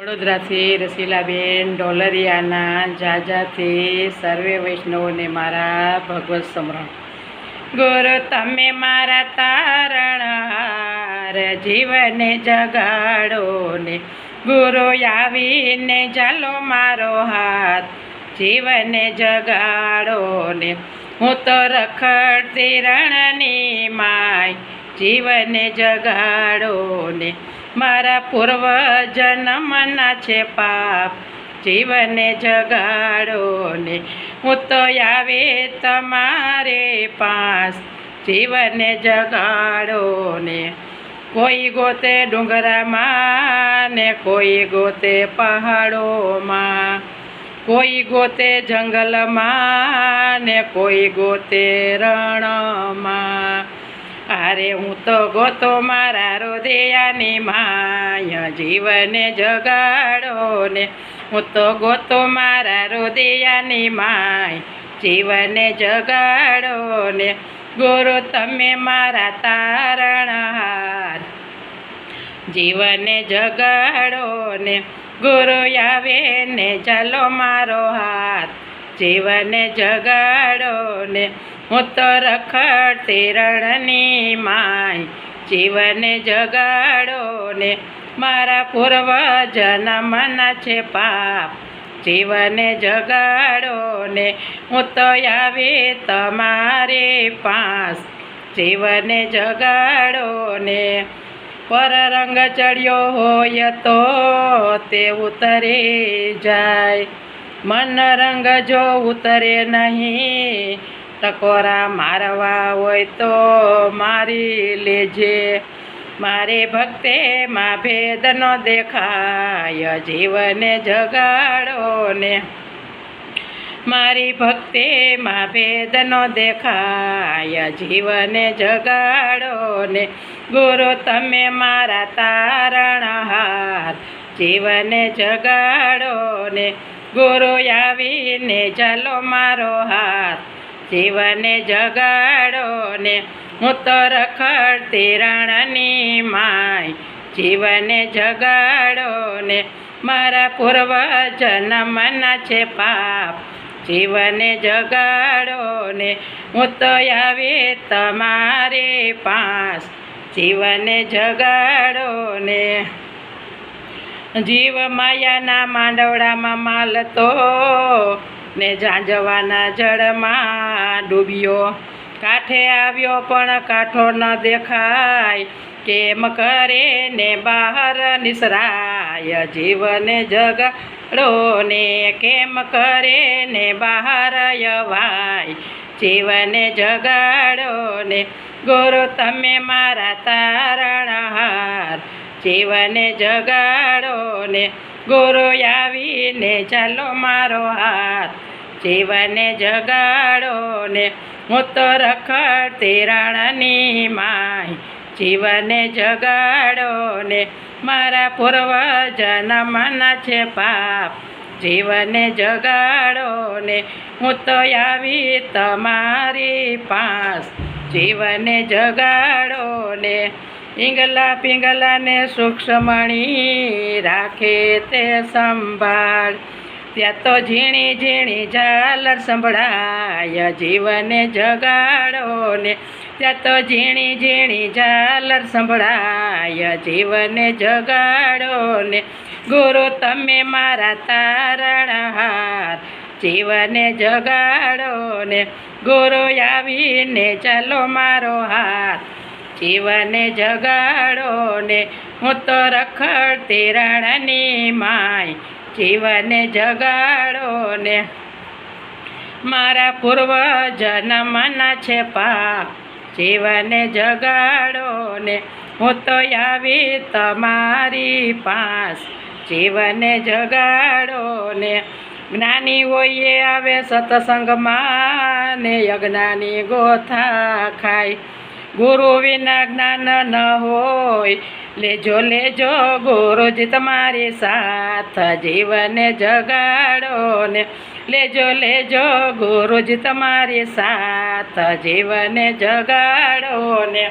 વડોદરાથી રસીલાબેન, ડોલરિયાના જાજાથી સર્વે વૈષ્ણવોને મારા ભગવત સમરણ ગુરુ તમે મારા તારણહાર જીવને જગાડો ને. ગુરુ આવીને ચાલો મારો હાથ, જીવને જગાડો ને. હું તો રખડતી રણની માય, જીવને જગાડો ને. મારા પૂર્વ જન્મના છે પાપ. જીવને જગાડો ને હું તો આવે તમારે પાસ. જીવને જગાડો ને કોઈ ગોતે ડુંગરામાં ને કોઈ ગોતે પહાડોમાં. કોઈ ગોતે જંગલમાં ને કોઈ ગોતે રણમાં. અરે હું તો ગોતો મારા રોદયાની માય, જીવને જગાડો ને. હું તો ગોતો મારા રોદયાની માય, જીવને જગાડો ને. ગુરુ, તમે મારા તારણહાર જીવને જગાડો ને. ગુરુ, આવે ને ચાલો મારો હાથ. જીવને જગાડો ને હું તો રખડતી રણની માય જીવને જગાડો ને મારા પૂર્વ જન્મના છે પાપ. જીવને જગાડો ને હું તો આવી તમારે પાસ. જીવને જગાડો ને પર રંગ ચડ્યો હોય તો તે ઉતરે જાય. મન રંગ જો ઉતરે નહીં ટકોરા મારવા હોય તો મારી લેજે. મારે ભક્તે માં ભેદ નો દેખાય, જીવને જગાડો ને. મારી ભક્તે માં ભેદ નો દેખાય, જીવને જગાડો ને. ગુરુ, તમે મારા તારણહાર જીવને જગાડો ને ગુરુ આવીને ચાલો મારો હાથ. જીવને જગાડો ને હું તો રખડતી રણની માય. જીવને જગાડો ને મારા પૂર્વ જન્મના છે પાપ. જીવને જગાડો ને હું તો આવી તમારી પાસ. જીવને જગાડો ને જીવ માયાના માંડવડામાં માલ તો ને ઝાંઝવાના જળમાં ડૂબ્યો. કાંઠે આવ્યો પણ કાંઠો ન દેખાય. કેમ કરે ને બહાર નિસરાય જીવને જગાડો ને કેમ કરે ને બહાર યવાય જીવને જગાડો ને ગુરુ, તમે મારા તારણહાર જીવને જગાડો ને, ગુરુ આવીને ચાલો મારો હાથ. જીવને જગાડો ને, હું તો રખડતી રાણાની માય જીવને જગાડો ને, મારા પૂર્વજનમના છે પાપ. જીવને જગાડો ને, હું તો આવી તમારી પાસ. જીવને જગાડો ને ઈંગલા પિંગલાને સૂક્ષ્મણી રાખે તે સંભાળ. ત્યાં તો ઝીણી ઝીણી ઝાલર સંભળાય, જીવને જગાડો ને ત્યાં તો ઝીણી ઝીણી ઝાલર સંભળાય, જીવને જગાડો ને ગુરુ, તમે મારા તારણહાર જીવને જગાડો ને ગુરુ, આવીને ચાલો મારો હાથ જીવને જગાડો ને હું તો રખડતી રણની માય. જીવને જગાડો ને. મારા પૂર્વ જન્મના છે પાપ. જીવને જગાડો ને. હું તો આવી તમારી પાસ. જીવને જગાડો ને. જ્ઞાની હોઈએ આવે સત્સંગમાં ને અજ્ઞાની ગોથા ખાય ગુરુ વિના જ્ઞાન ન હોય. લેજો લેજો ગુરુજ તમારી સાથ, જીવને જગાડો ને. લેજો લેજો ગુરુજ તમારી સાથ, જીવને જગાડો ને.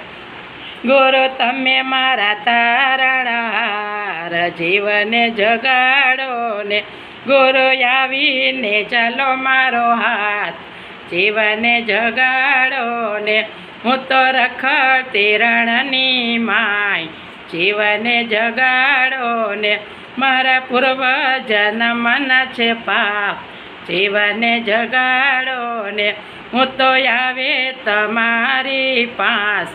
ગુરુ, તમે મારા તારણાર, જીવને જગાડો ને. ગુરુ આવીને ચાલો મારો હાથ, જીવને જગાડો ને. હું તો રખડતી રણની માય જીવને જગાડો ને મારા પૂર્વ જન્મના છે પાપ. જીવને જગાડો ને હું તો આવે તમારી પાસ.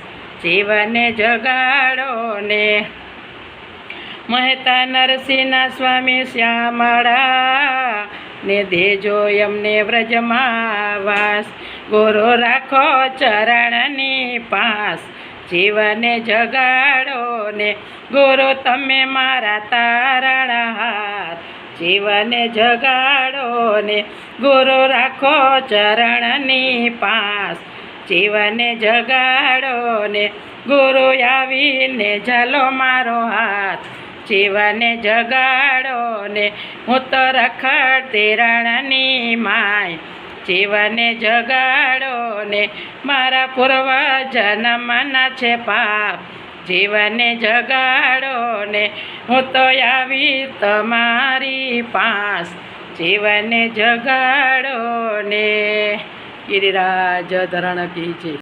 જીવને જગાડો ને. મહેતા નરસિંહના સ્વામી શ્યામળા ને દેજો એમને વ્રજમાં વાસ. ગુરુ રાખો ચરણની પાસ, જીવને જગાડો ને. ગુરુ, તમે મારા તારણ હાથ, જીવને જગાડો ને. ગુરુ રાખો ચરણની પાસ, જીવને જગાડો ને. ગુરુ આવીને ઝાલો મારો હાથ, જીવને જગાડો ને. હું તો રખડતી રણની માય જીવને જગાડો ને મારા પૂર્વ જન્મના છે પાપ. જીવને જગાડો ને હું તો આવી તમારી પાસ. જીવને જગાડો ને. ગિરિરાજ ધરણ કી છે